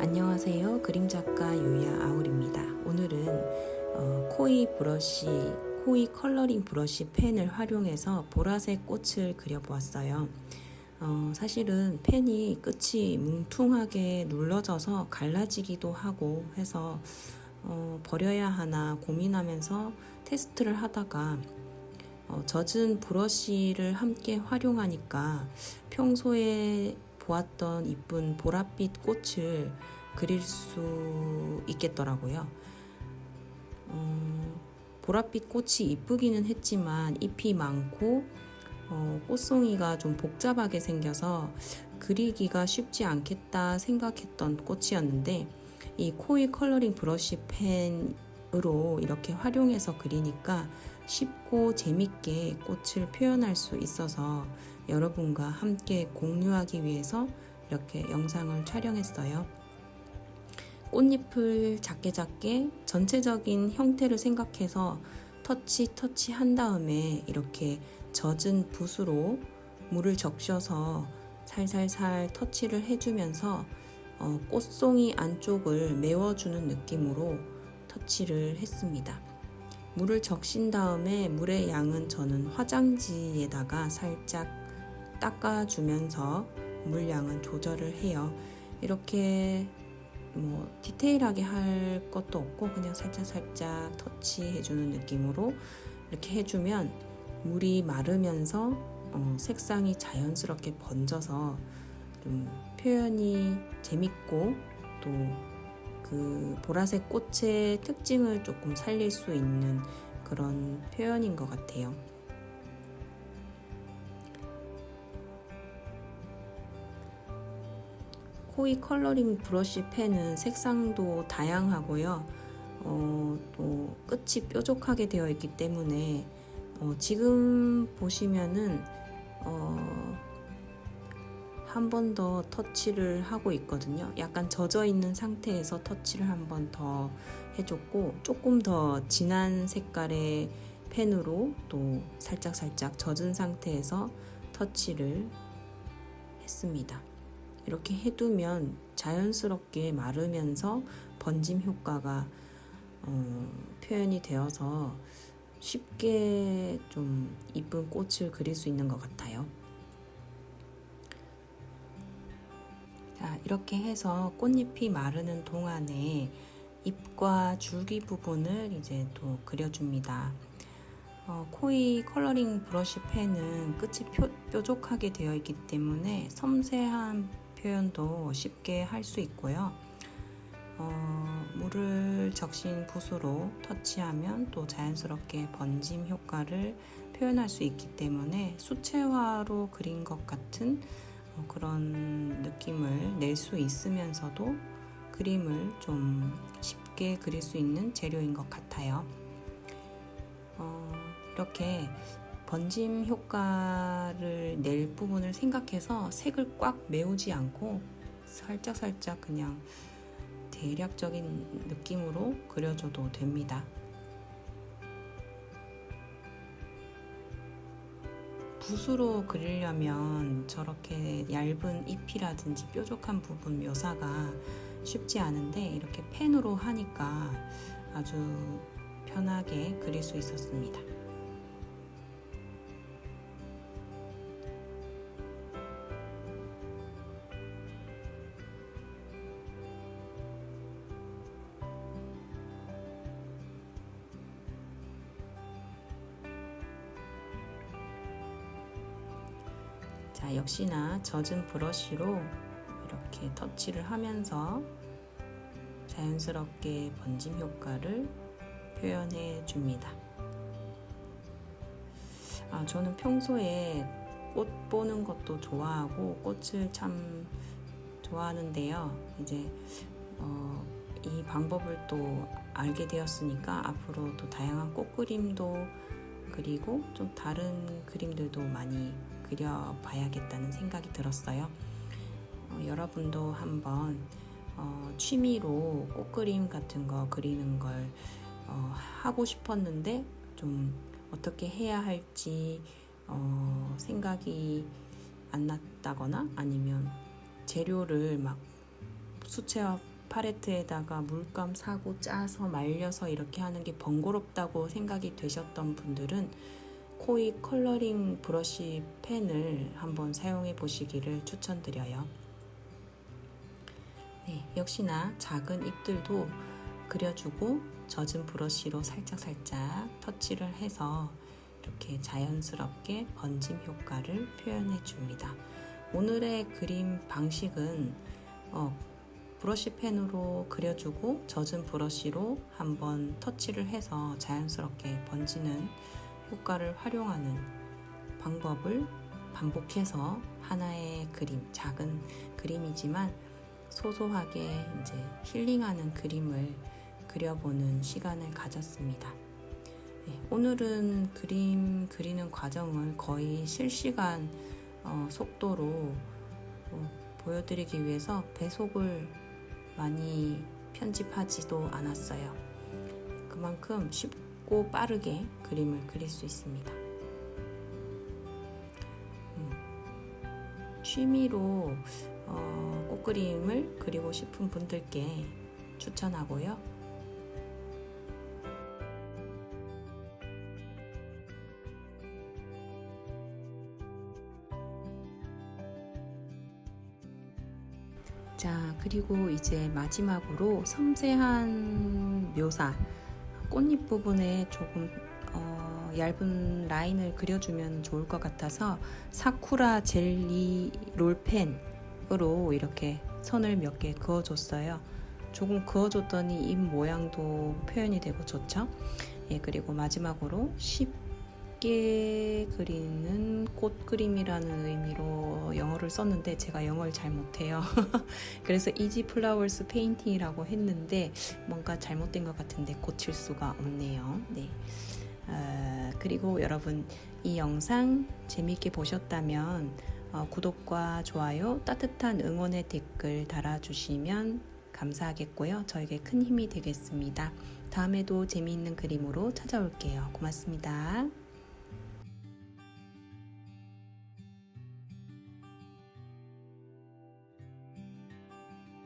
안녕하세요. 그림작가 유야 아울입니다. 오늘은 어, 코이 브러쉬, 코이 컬러링 브러쉬 펜을 활용해서 보라색 꽃을 그려보았어요. 어, 사실은 펜이 끝이 뭉퉁하게 눌러져서 갈라지기도 하고 해서 어, 버려야 하나 고민하면서 테스트를 하다가 어, 젖은 브러쉬를 함께 활용하니까 평소에 보았던 이쁜 보랏빛 꽃을 그릴 수 있겠더라고요. 어, 보랏빛 꽃이 이쁘기는 했지만 잎이 많고 어, 꽃송이가 좀 복잡하게 생겨서 그리기가 쉽지 않겠다 생각했던 꽃이었는데 이 코이 컬러링 브러쉬 펜으로 이렇게 활용해서 그리니까 쉽고 재밌게 꽃을 표현할 수 있어서 여러분과 함께 공유하기 위해서 이렇게 영상을 촬영했어요. 꽃잎을 작게 작게 전체적인 형태를 생각해서 터치 터치 한 다음에 이렇게 젖은 붓으로 물을 적셔서 살살살 터치를 해주면서 어, 꽃송이 안쪽을 메워주는 느낌으로 터치를 했습니다. 물을 적신 다음에 물의 양은 저는 화장지에다가 살짝 닦아주면서 물량은 조절을 해요. 이렇게 뭐 디테일하게 할 것도 없고 그냥 살짝 살짝 터치해주는 느낌으로 이렇게 해주면 물이 마르면서 어, 색상이 자연스럽게 번져서 좀 표현이 재밌고 또 그 보라색 꽃의 특징을 조금 살릴 수 있는 그런 표현인 것 같아요. 코이 컬러링 브러쉬 펜은 색상도 다양하고요. 어, 또 끝이 뾰족하게 되어 있기 때문에 어, 지금 보시면은 어, 한 번 더 터치를 하고 있거든요. 약간 젖어 있는 상태에서 터치를 한 번 더 해줬고 조금 더 진한 색깔의 펜으로 또 살짝 살짝 젖은 상태에서 터치를 했습니다. 이렇게 해두면 자연스럽게 마르면서 번짐 효과가 어, 표현이 되어서 쉽게 좀 이쁜 꽃을 그릴 수 있는 것 같아요. 자, 이렇게 해서 꽃잎이 마르는 동안에 잎과 줄기 부분을 이제 또 그려줍니다. 어, 코이 컬러링 브러쉬 펜은 끝이 표, 뾰족하게 되어 있기 때문에 섬세한 표현도 쉽게 할 수 있고요. 어, 물을 적신 붓으로 터치하면 또 자연스럽게 번짐 효과를 표현할 수 있기 때문에 수채화로 그린 것 같은 어, 그런 느낌을 낼 수 있으면서도 그림을 좀 쉽게 그릴 수 있는 재료인 것 같아요. 어, 이렇게 번짐 효과를 낼 부분을 생각해서 색을 꽉 메우지 않고 살짝 살짝 그냥 대략적인 느낌으로 그려줘도 됩니다. 붓으로 그리려면 저렇게 얇은 잎이라든지 뾰족한 부분 묘사가 쉽지 않은데 이렇게 펜으로 하니까 아주 편하게 그릴 수 있었습니다. 자, 역시나 젖은 브러쉬로 이렇게 터치를 하면서 자연스럽게 번짐 효과를 표현해 줍니다. 아, 저는 평소에 꽃 보는 것도 좋아하고 꽃을 참 좋아하는데요. 이제 어, 이 방법을 또 알게 되었으니까 앞으로 또 다양한 꽃 그림도 그리고 좀 다른 그림들도 많이 그려봐야겠다는 생각이 들었어요. 어, 여러분도 한번 어, 취미로 꽃그림 같은 거 그리는 걸 어, 하고 싶었는데 좀 어떻게 해야 할지 어, 생각이 안 났다거나 아니면 재료를 막 수채화 팔레트에다가 물감 사고 짜서 말려서 이렇게 하는 게 번거롭다고 생각이 되셨던 분들은 코이 컬러링 브러쉬 펜을 한번 사용해 보시기를 추천드려요. 네, 역시나 작은 잎들도 그려주고 젖은 브러쉬로 살짝살짝 터치를 해서 이렇게 자연스럽게 번짐 효과를 표현해 줍니다. 오늘의 그림 방식은 어, 브러쉬 펜으로 그려주고 젖은 브러쉬로 한번 터치를 해서 자연스럽게 번지는 효과를 활용하는 방법을 반복해서 하나의 그림, 작은 그림이지만 소소하게 이제 힐링하는 그림을 그려보는 시간을 가졌습니다. 네, 오늘은 그림 그리는 과정을 거의 실시간 어, 속도로 어, 보여드리기 위해서 배속을 많이 편집하지도 않았어요. 그만큼 쉽 고 빠르게 그림을 그릴 수 있습니다. 음, 취미로 어, 꽃그림을 그리고 싶은 분들께 추천하고요. 자, 그리고 이제 마지막으로 섬세한 묘사, 꽃잎 부분에 조금 어, 얇은 라인을 그려주면 좋을 것 같아서 사쿠라 젤리 롤펜으로 이렇게 선을 몇 개 그어줬어요. 조금 그어줬더니 잎 모양도 표현이 되고 좋죠. 예, 그리고 마지막으로 쉽게 그리는 꽃 그림이라는 의미로 영어를 썼는데 제가 영어를 잘 못해요. 그래서 이지 플라워스 페인팅이라고 했는데 뭔가 잘못된 것 같은데 고칠 수가 없네요. 네. 아, 그리고 여러분 이 영상 재미있게 보셨다면 어, 구독과 좋아요, 따뜻한 응원의 댓글 달아주시면 감사하겠고요. 저에게 큰 힘이 되겠습니다. 다음에도 재미있는 그림으로 찾아올게요. 고맙습니다.